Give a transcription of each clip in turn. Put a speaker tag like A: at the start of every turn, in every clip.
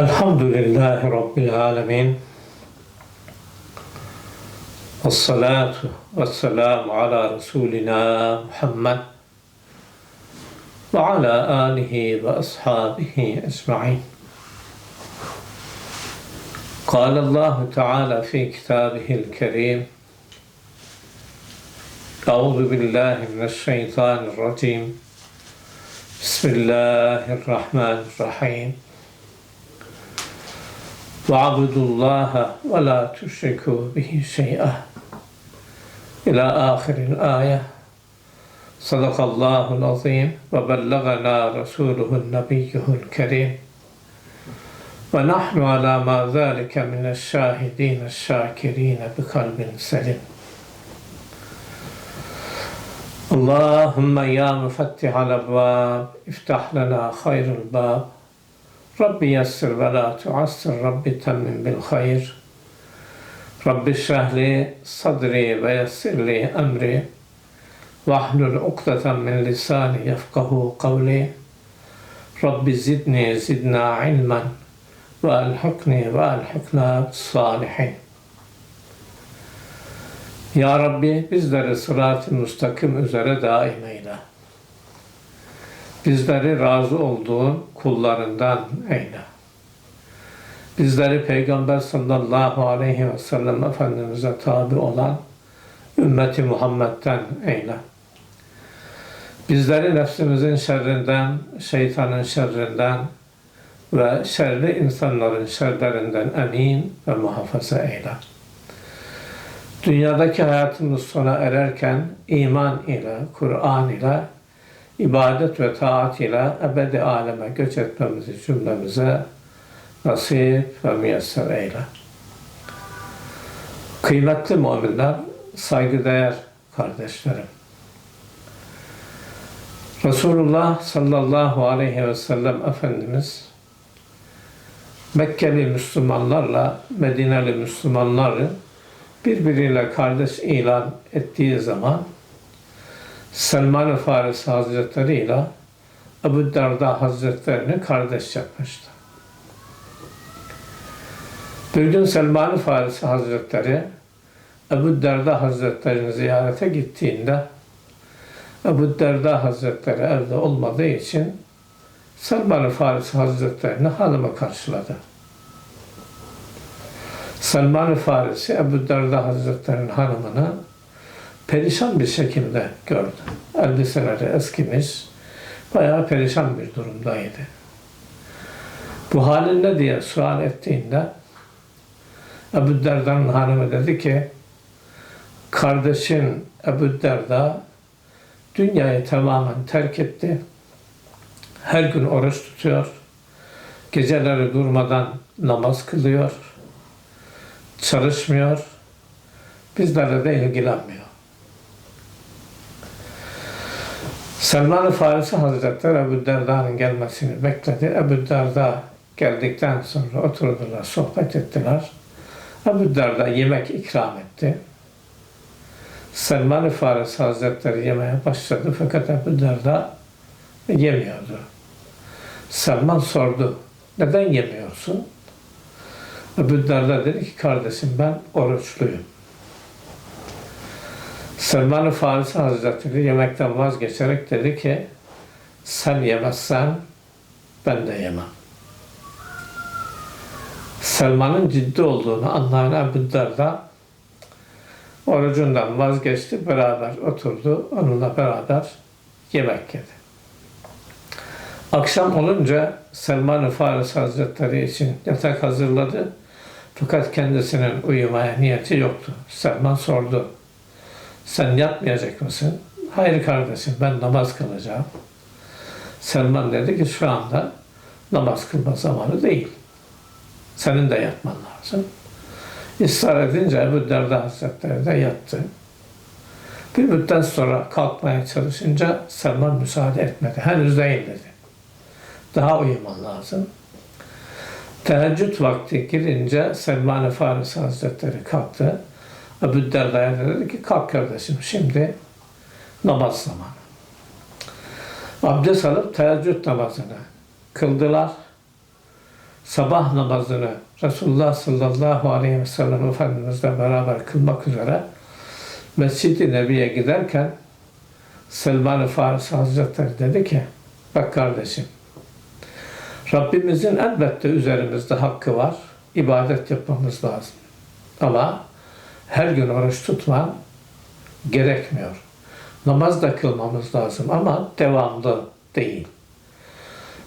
A: الحمد لله رب العالمين والصلاة والسلام على رسولنا محمد وعلى آله وأصحابه أجمعين. قال الله تعالى في كتابه الكريم أعوذ بالله من الشيطان الرجيم. بسم الله الرحمن الرحيم. واعبدوا الله ولا تشركوا به شيئا. إلى آخر الآية. صدق الله العظيم وبلغنا رسوله النبي الكريم. ونحن على ما ذلك من الشاهدين الشاكرين بقلب سليم. اللهم يا مفتح الأبواب افتح لنا خير الباب. ربي يسر ولا تعسر ربي تمم بالخير. ربي اشرح لي صدري ويسر لي أمري. واحلل عقدة من لساني يفقه قولي. ربي زدني زدنا علما وألحقني وألحقنا بالصالحين. Ya Rabbi bizleri sırat-ı müstakim üzere eyle. Bizleri razı olduğun kullarından eyle. Bizleri Peygamber sallallahu aleyhi ve sellem Efendimiz'e tabi olan ümmeti Muhammed'den eyle. Bizleri nefsimizin şerrinden, şeytanın şerrinden ve şerli insanların şerlerinden emin ve muhafaza eyle. Dünyadaki hayatımız sona ererken iman ile, Kur'an ile, ibadet ve taat ile ebedi aleme göç etmemizi cümlemize nasip ve müyesser eyle. Kıymetli müminler, saygıdeğer kardeşlerim. Resulullah sallallahu aleyhi ve sellem Efendimiz Mekkeli Müslümanlarla Medineli Müslümanları birbiriyle kardeş ilan ettiği zaman Selman-ı Farisi Hazretleri ile Ebu Derda Hazretlerini kardeş yapmıştı. Bir gün Selman-ı Farisi Hazretleri Ebu Derda Hazretlerini ziyarete gittiğinde Ebu Derda Hazretleri evde olmadığı için Selman-ı Farisi Hazretlerini hanıma karşıladı. Selman-ı Farisi Ebu Derda Hazretleri'nin hanımını perişan bir şekilde gördü. Elbiseleri eskimiş, bayağı perişan bir durumdaydı. Bu halin ne diye sual ettiğinde Ebu Derda'nın hanımı dedi ki kardeşin Ebu Derda dünyayı tamamen terk etti. Her gün oruç tutuyor. Geceleri durmadan namaz kılıyor çalışmıyor, bizlerle de ilgilenmiyor. Selman-ı Farisi Hazretleri Ebu Derda'nın gelmesini bekledi. Ebu Derda geldikten sonra oturdular, sohbet ettiler. Ebu Derda yemek ikram etti. Selman-ı Farisi Hazretleri yemeye başladı fakat Ebu Derda yemiyordu. Selman sordu, neden yemiyorsun? Ebu Derda dedi ki kardeşim ben oruçluyum. Selman-ı Farisi Hazretleri yemekten vazgeçerek dedi ki sen yemezsen ben de yemem. Selman'ın ciddi olduğunu anlayan Ebu Derda orucundan vazgeçti, beraber oturdu, onunla beraber yemek yedi. Akşam olunca Selman-ı Farisi Hazretleri için yatak hazırladı. Fakat kendisinin uyumaya niyeti yoktu. Selman sordu. Sen yatmayacak mısın? Hayır kardeşim ben namaz kılacağım. Selman dedi ki şu anda namaz kılma zamanı değil. Senin de yatman lazım. İsrar edince Ebu Derda Hazretleri de yattı. Bir müddet sonra kalkmaya çalışınca Selman müsaade etmedi. Henüz değil dedi. Daha uyuman lazım. Teheccüd vakti girince Selman-ı Farisi Hazretleri kalktı. Ebu Derda'ya dedi ki kalk kardeşim şimdi namaz zamanı. Abdest alıp teheccüd namazını kıldılar. sabah namazını Resulullah sallallahu aleyhi ve sellem Efendimizle beraber kılmak üzere Mescid-i Nebi'ye giderken Selman-ı Farisi Hazretleri dedi ki bak kardeşim Rabbimizin elbette üzerimizde hakkı var. ibadet yapmamız lazım. Ama her gün oruç tutman gerekmiyor. Namaz da kılmamız lazım ama devamlı değil.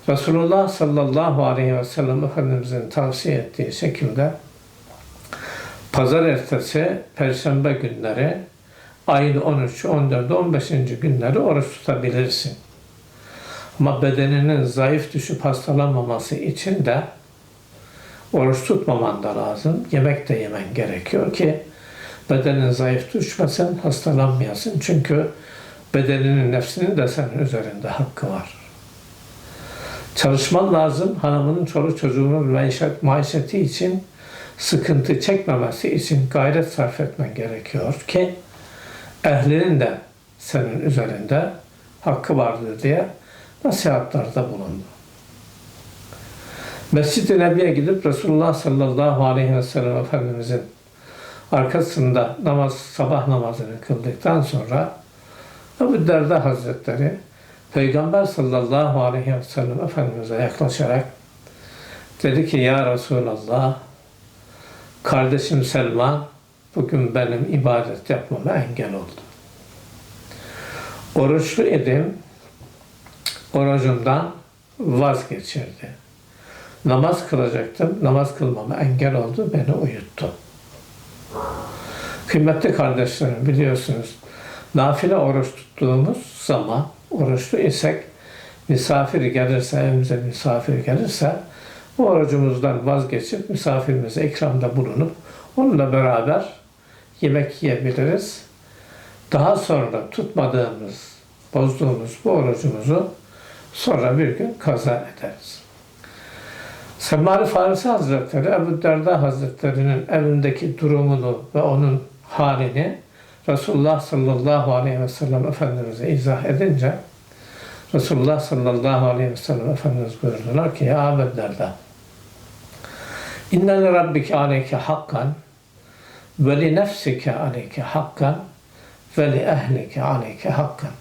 A: Resulullah sallallahu aleyhi ve sellem Efendimizin tavsiye ettiği şekilde pazar ertesi, perşembe günleri ayın 13, 14, 15. günleri oruç tutabilirsin. Ama bedeninin zayıf düşüp hastalanmaması için de oruç tutmaman da lazım. Yemek de yemen gerekiyor ki bedenin zayıf düşmesin, hastalanmayasın. Çünkü bedeninin, nefsinin de senin üzerinde hakkı var. Çalışman lazım. Hanımının, çoluk çocuğunun maişet, maişeti için sıkıntı çekmemesi için gayret sarf etmen gerekiyor ki ehlinin de senin üzerinde hakkı vardır diye nasihatlarda bulundu. Mescid-i Nebi'ye gidip Resulullah sallallahu aleyhi ve sellem Efendimizin arkasında namaz, sabah namazını kıldıktan sonra Ebu Derda Hazretleri Peygamber sallallahu aleyhi ve sellem Efendimiz'e yaklaşarak dedi ki Ya Resulallah kardeşim Selman bugün benim ibadet yapmama engel oldu. Oruçlu idim, orucumdan vazgeçirdi. Namaz kılacaktım, namaz kılmama engel oldu, beni uyuttu. Kıymetli kardeşlerim biliyorsunuz, nafile oruç tuttuğumuz zaman, oruçlu isek, misafir gelirse, evimize misafir gelirse, bu orucumuzdan vazgeçip misafirimize ikramda bulunup onunla beraber yemek yiyebiliriz. Daha sonra tutmadığımız, bozduğumuz bu orucumuzu sonra bir gün kaza ederiz. Semari Farisi Hazretleri, Ebu Derda Hazretleri'nin evindeki durumunu ve onun halini Resulullah sallallahu aleyhi ve sellem Efendimiz'e izah edince Resulullah sallallahu aleyhi ve sellem Efendimiz buyurdular ki Ya Ebu Derda İnne li rabbike aleyke hakkan ve li nefsike aleyke hakkan ve li ehlike aleyke hakkan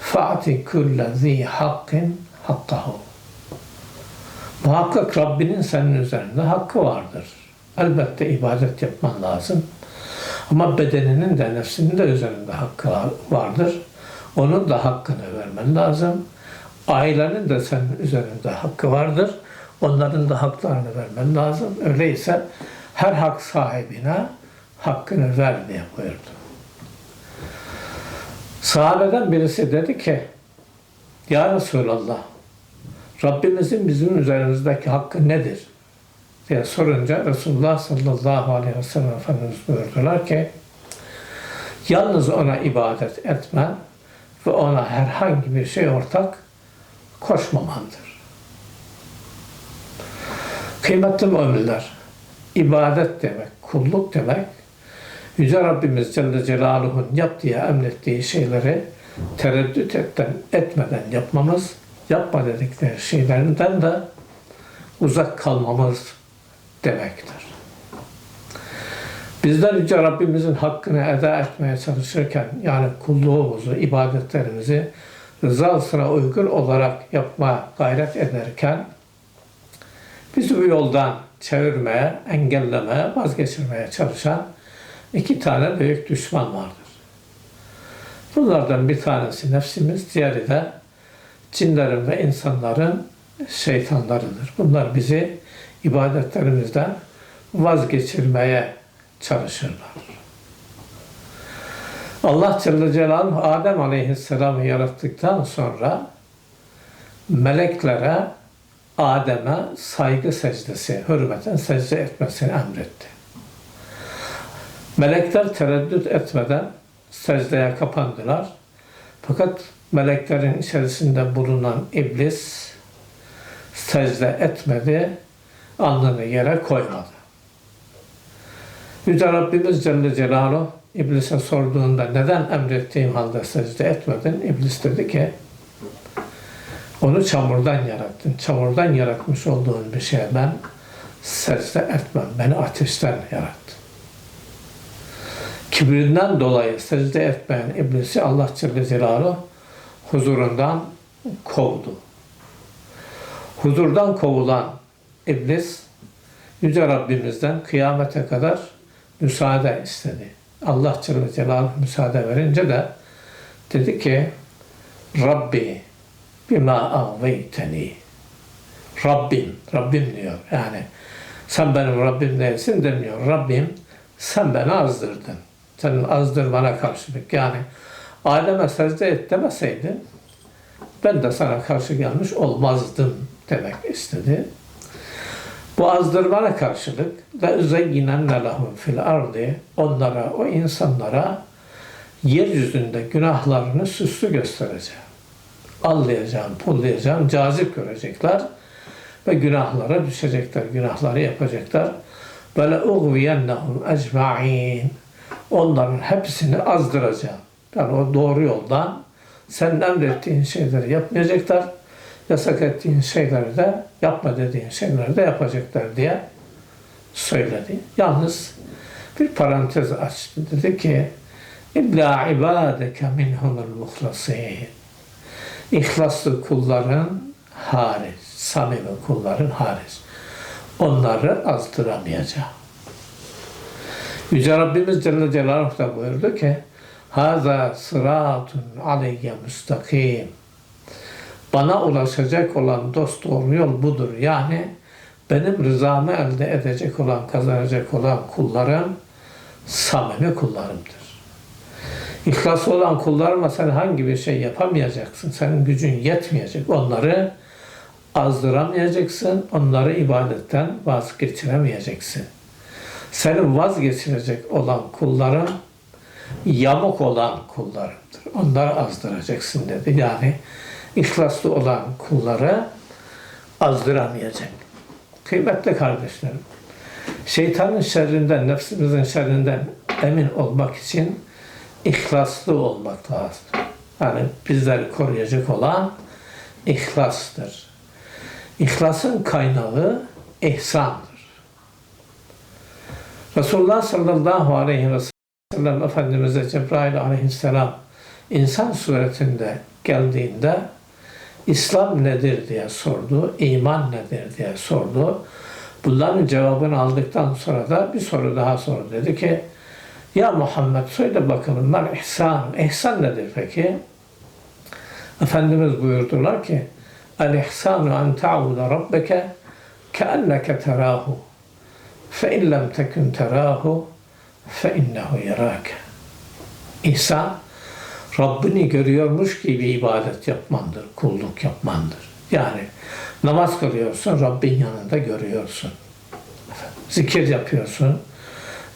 A: fa'ti kulle zi hakkin hakkahu Muhakkak Rabbinin senin üzerinde hakkı vardır. Elbette ibadet yapman lazım. Ama bedeninin de nefsinin de üzerinde hakkı vardır. Onun da hakkını vermen lazım. Ailenin de senin üzerinde hakkı vardır. Onların da haklarını vermen lazım. Öyleyse her hak sahibine hakkını ver diye buyurdu. Sahabeden birisi dedi ki Ya Resulallah Rabbimizin bizim üzerimizdeki hakkı nedir? Diye sorunca Resulullah sallallahu aleyhi ve sellem Efendimiz buyurdular ki yalnız ona ibadet etmen ve ona herhangi bir şey ortak koşmamandır. Kıymetli müminler, ibadet demek, kulluk demek, Yüce Rabbimiz Celle Celaluhu'nun yap diye emrettiği şeyleri tereddüt etten, etmeden yapmamız, yapma dedikleri şeylerinden de uzak kalmamız demektir. Bizler Yüce Rabbimizin hakkını eda etmeye çalışırken, yani kulluğumuzu, ibadetlerimizi rızasına uygun olarak yapmaya gayret ederken, bizi bu yoldan çevirmeye, engellemeye, vazgeçirmeye çalışan iki tane büyük düşman vardır. Bunlardan bir tanesi nefsimiz, diğeri de cinlerin ve insanların şeytanlarıdır. Bunlar bizi ibadetlerimizden vazgeçirmeye çalışırlar. Allah Celle Celaluhu Adem Aleyhisselam'ı yarattıktan sonra meleklere Adem'e saygı secdesi, hürmeten secde etmesini emretti. Melekler tereddüt etmeden secdeye kapandılar. Fakat meleklerin içerisinde bulunan iblis secde etmedi, alnını yere koymadı. Yüce Rabbimiz Celle Celaluhu İblise sorduğunda neden emrettiğim halde secde etmedin? İblis dedi ki Onu çamurdan yarattın. Çamurdan yaratmış olduğun bir şeye ben secde etmem. Beni ateşten yarattın. Kibrinden dolayı secde etmeyen iblisi Allah Celle Celaluhu huzurundan kovdu. Huzurdan kovulan iblis Yüce Rabbimizden kıyamete kadar müsaade istedi. Allah Celle Celaluhu müsaade verince de dedi ki Rabbi bima ağveyteni Rabbim, Rabbim diyor yani sen benim Rabbim değilsin demiyor. Rabbim sen beni azdırdın. Senin azdırmana karşılık yani aleme secde et demeseydin ben de sana karşı gelmiş olmazdım demek istedi. Bu azdırmana karşılık ve üzeyyinenne lahum fil ardi onlara, o insanlara yeryüzünde günahlarını süslü göstereceğim. Allayacağım, pullayacağım, cazip görecekler ve günahlara düşecekler, günahları yapacaklar. Böyle uğviyennehum ecma'in onların hepsini azdıracağım. Yani o doğru yoldan senin emrettiğin şeyleri yapmayacaklar. Yasak ettiğin şeyleri de yapma dediğin şeyleri de yapacaklar diye söyledi. Yalnız bir parantez açtı. Dedi ki İlla ibadeke minhumul muhlasin. İhlaslı kulların hariç, samimi kulların hariç. Onları azdıramayacağım. Yüce Rabbimiz Celle Celaluhu da buyurdu ki Haza sıratun aleyye müstakim. Bana ulaşacak olan dost doğru yol budur. Yani benim rızamı elde edecek olan, kazanacak olan kullarım samimi kullarımdır. İhlaslı olan kullarıma sen hangi bir şey yapamayacaksın. Senin gücün yetmeyecek. Onları azdıramayacaksın. Onları ibadetten vazgeçiremeyeceksin. Senin vazgeçirecek olan kulların yamuk olan kullarımdır. Onları azdıracaksın dedi. Yani ihlaslı olan kulları azdıramayacak. Kıymetli kardeşlerim, şeytanın şerrinden, nefsimizin şerrinden emin olmak için ihlaslı olmak lazım. Yani bizleri koruyacak olan ihlastır. İhlasın kaynağı ihsandır. Resulullah sallallahu aleyhi ve sellem Efendimiz'e Cebrail aleyhisselam insan suretinde geldiğinde İslam nedir diye sordu, iman nedir diye sordu. Bunların cevabını aldıktan sonra da bir soru daha sordu. Dedi ki, ya Muhammed söyle bakalım ben ihsan, ihsan nedir peki? Efendimiz buyurdular ki, El ihsanu en ta'budu rabbeke keenneke terahu fe in lem tekun terahu fe innehu yerake. İhsan, Rabbini görüyormuş gibi ibadet yapmandır, kulluk yapmandır. Yani namaz kılıyorsun, Rabbin yanında görüyorsun. Zikir yapıyorsun,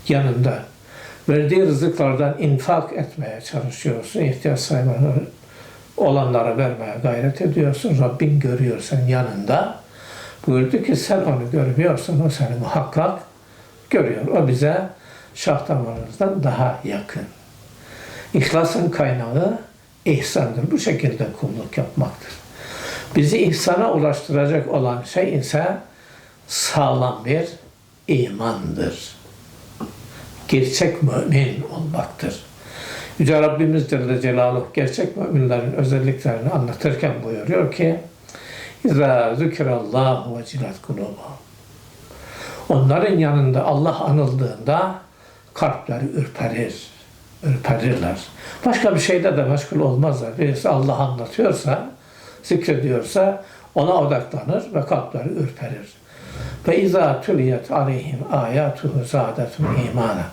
A: yanında. Verdiği rızıklardan infak etmeye çalışıyorsun, ihtiyaç sahibi olanlara vermeye gayret ediyorsun. Rabbin görüyor sen yanında. Buyurdu ki sen onu görmüyorsun, o seni muhakkak görüyor. O bize şah damarımızdan daha yakın. İhlasın kaynağı ihsandır. Bu şekilde kulluk yapmaktır. Bizi ihsana ulaştıracak olan şey ise sağlam bir imandır. Gerçek mümin olmaktır. Yüce Rabbimiz Celle Celaluhu gerçek müminlerin özelliklerini anlatırken buyuruyor ki İzâ zükirallahu ve cilat kulubuhum Onların yanında Allah anıldığında kalpleri ürperir ürperirler. Başka bir şeyde de meşgul olmazlar. Birisi Allah anlatıyorsa, zikrediyorsa ona odaklanır ve kalpleri ürperir. Ve izâ tüliyet aleyhim âyâtuhu zâdetum imana.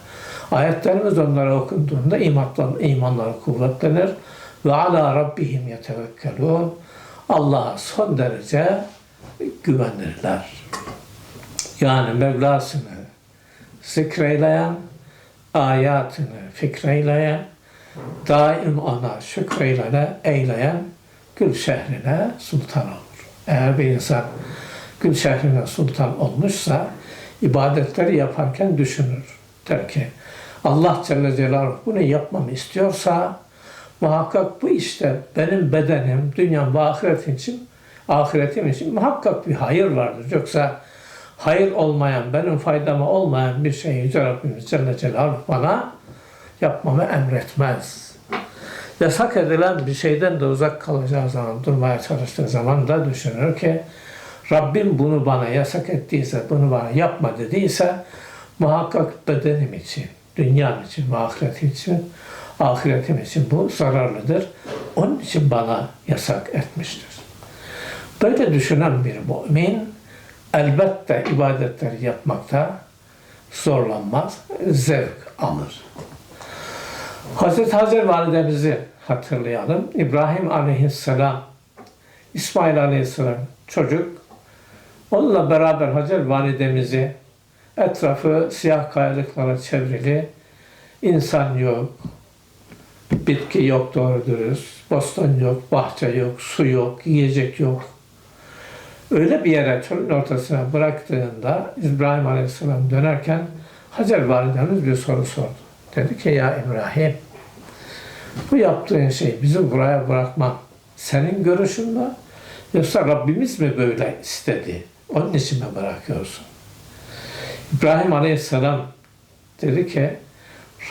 A: Ayetlerimiz onlara okunduğunda imanlar, imanları kuvvetlenir ve ala rabbihim yetevekkelûn. Allah'a son derece güvenirler. Yani Mevlasını zikreyleyen, ayatını fikreyleyen, daim ona şükreylene eyleyen gül şehrine sultan olur. Eğer bir insan gül şehrine sultan olmuşsa ibadetleri yaparken düşünür. Der ki Allah Celle Celaluhu bunu yapmamı istiyorsa muhakkak bu işte benim bedenim, dünyam ve ahiretim için ahiretim için muhakkak bir hayır vardır. Yoksa hayır olmayan, benim faydama olmayan bir şeyi Yüce Rabbimiz Celle Celaluhu bana yapmamı emretmez. Yasak edilen bir şeyden de uzak kalacağı zaman, durmaya çalıştığı zaman da düşünür ki Rabbim bunu bana yasak ettiyse, bunu bana yapma dediyse muhakkak bedenim için, dünyam için ve için, ahiretim için bu zararlıdır. Onun için bana yasak etmiştir. Böyle düşünen bir mümin elbette ibadetleri yapmakta zorlanmaz, zevk alır. Hazreti Hacer validemizi hatırlayalım. İbrahim aleyhisselam, İsmail aleyhisselam çocuk. Onunla beraber Hacer validemizi etrafı siyah kayalıklara çevrili, insan yok, bitki yok doğru dürüst, bostan yok, bahçe yok, su yok, yiyecek yok. Öyle bir yere çölün ortasına bıraktığında İbrahim Aleyhisselam dönerken Hacer validemiz bir soru sordu. Dedi ki ya İbrahim bu yaptığın şey bizi buraya bırakman senin görüşün mü? Yoksa Rabbimiz mi böyle istedi? Onun için mi bırakıyorsun? İbrahim Aleyhisselam dedi ki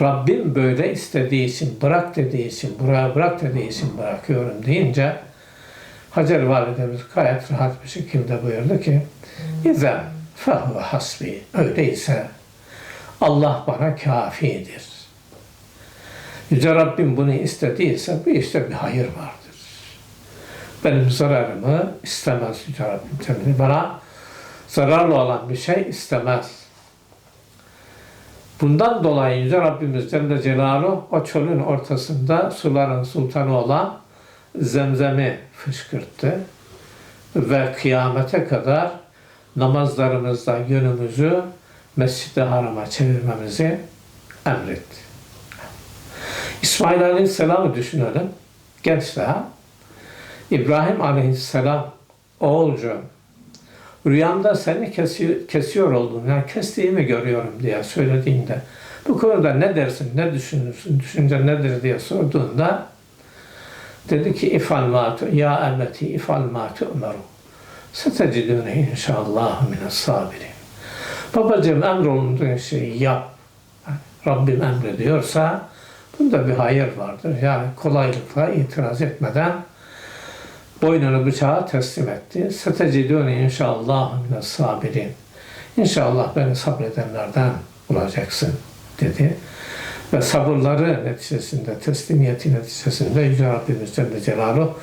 A: Rabbim böyle istediği için, bırak dediği için, buraya bırak dediği için bırakıyorum deyince Hacer validemiz gayet rahat bir şekilde buyurdu ki İzen fehuve hasbi. Öyleyse Allah bana kafidir. Yüce Rabbim bunu istediyse bu işte bir hayır vardır. Benim zararımı istemez Yüce Rabbim. Tabii Bana zararlı olan bir şey istemez. Bundan dolayı Yüce Rabbimiz Celle Celaluhu o çölün ortasında suların sultanı olan zemzemi fışkırttı ve kıyamete kadar namazlarımızda yönümüzü Mescid-i Haram'a çevirmemizi emretti. İsmail Aleyhisselam'ı düşünelim. Genç daha. İbrahim Aleyhisselam oğulcu rüyamda seni kesiyor, kesiyor oldum. Yani kestiğimi görüyorum diye söylediğinde bu konuda ne dersin, ne düşünürsün, düşünce nedir diye sorduğunda dedi ki ifal ma ya emmeti ifal ma tu'meru setecidune inşallah mine sabirin. Babacığım emrolunduğun şeyi yap. Yani Rabbim emrediyorsa bunda bir hayır vardır. Yani kolaylıkla itiraz etmeden boynunu bıçağa teslim etti. Setecidune inşallah mine sabirin. İnşallah beni sabredenlerden bulacaksın dedi. Ve sabırları neticesinde, teslimiyeti neticesinde Yüce Rabbimiz Celle Celaluhu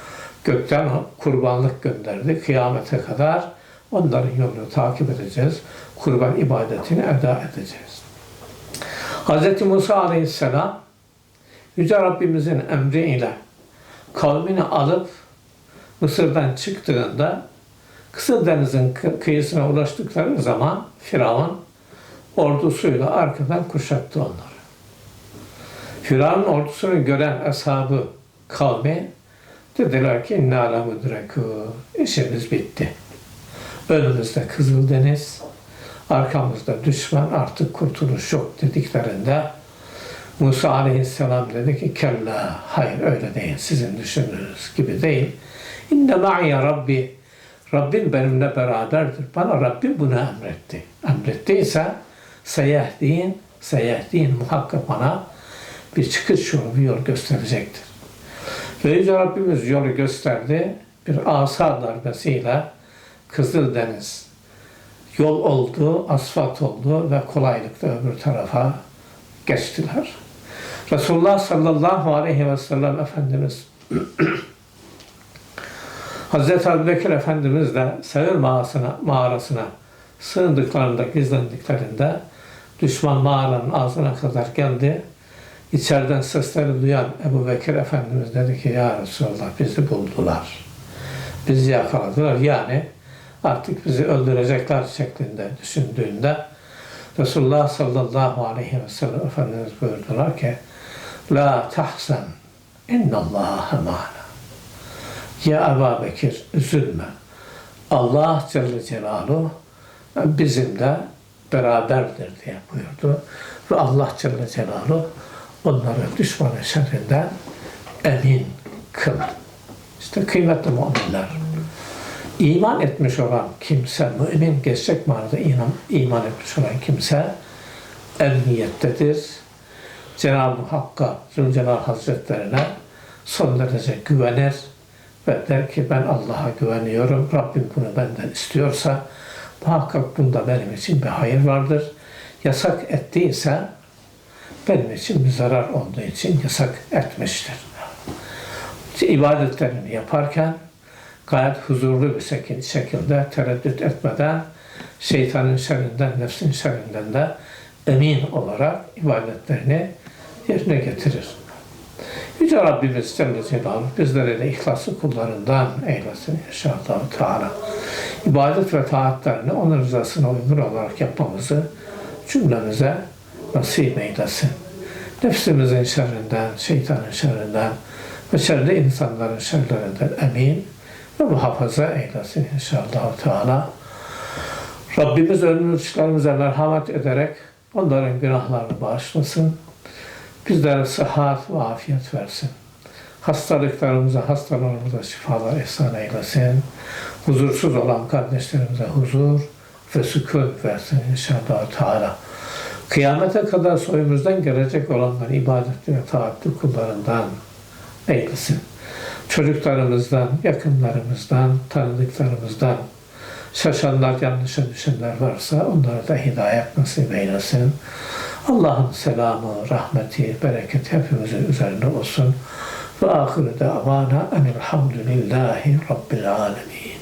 A: gökten kurbanlık gönderdi. Kıyamete kadar onların yolunu takip edeceğiz. Kurban ibadetini eda edeceğiz. Hz. Musa Aleyhisselam Yüce Rabbimizin emriyle kavmini alıp Mısır'dan çıktığında Kızıldeniz'in kıyısına ulaştıkları zaman Firavun ordusuyla arkadan kuşattı onları. Firavun ordusunu gören ashabı kavmi dediler ki inna la mudreku işimiz bitti. Önümüzde Kızıldeniz, arkamızda düşman artık kurtuluş yok dediklerinde Musa aleyhisselam dedi ki kella hayır öyle değil sizin düşündüğünüz gibi değil. İnne ma'iye Rabbi Rabbim benimle beraberdir. Bana Rabbim bunu emretti. Emrettiyse seyahdin, seyahdin muhakkak bana bir çıkış yolu, bir yol gösterecektir. Ve Yüce Rabbimiz yolu gösterdi. Bir asa darbesiyle Kızıldeniz yol oldu, asfalt oldu ve kolaylıkla öbür tarafa geçtiler. Resulullah sallallahu aleyhi ve sellem Efendimiz Hazreti Ebubekir Efendimiz de Sevir mağarasına, mağarasına sığındıklarında, gizlendiklerinde düşman mağaranın ağzına kadar geldi. İçeriden sesleri duyan Ebu Bekir Efendimiz dedi ki Ya Resulallah bizi buldular. Bizi yakaladılar. Yani artık bizi öldürecekler şeklinde düşündüğünde Resulullah sallallahu aleyhi ve sellem Efendimiz buyurdular ki La tahsen innallâhe mâna Ya Ebu Bekir üzülme. Allah Celle Celaluhu bizimle beraberdir diye buyurdu. Ve Allah Celle Celaluhu onları düşmanın şerrinden emin kıl. İşte kıymetli müminler. iman etmiş olan kimse, mümin gerçek manada iman, iman etmiş olan kimse emniyettedir. Cenab-ı Hakk'a, Zülcelal Hazretlerine son derece güvenir ve der ki ben Allah'a güveniyorum. Rabbim bunu benden istiyorsa muhakkak bunda benim için bir hayır vardır. Yasak ettiyse benim için bir zarar olduğu için yasak etmiştir. İbadetlerini yaparken gayet huzurlu bir şekil- şekilde tereddüt etmeden şeytanın şerrinden, nefsin şerrinden de emin olarak ibadetlerini yerine getirir. Yüce Rabbimiz Celle Celaluhu bizleri de ihlaslı kullarından eylesin inşallah Teala. İbadet ve taatlerini onun rızasına uygun olarak yapmamızı cümlemize nasip eylesin. Nefsimizin şerrinden, şeytanın şerrinden ve şerli insanların şerlerinden emin ve muhafaza eylesin inşallah Teala. Rabbimiz ölmüşlerimize merhamet ederek onların günahlarını bağışlasın. Bizlere sıhhat ve afiyet versin. Hastalıklarımıza, hastalarımıza şifalar ihsan eylesin. Huzursuz olan kardeşlerimize huzur ve sükun versin inşallah Teala. Kıyamete kadar soyumuzdan gelecek olanları ibadetli ve taatlı kullarından eylesin. Çocuklarımızdan, yakınlarımızdan, tanıdıklarımızdan şaşanlar, yanlışa düşenler varsa onlara da hidayet nasip eylesin. Allah'ın selamı, rahmeti, bereketi hepimizin üzerine olsun. Ve ahire davana enilhamdülillahi rabbil alemin.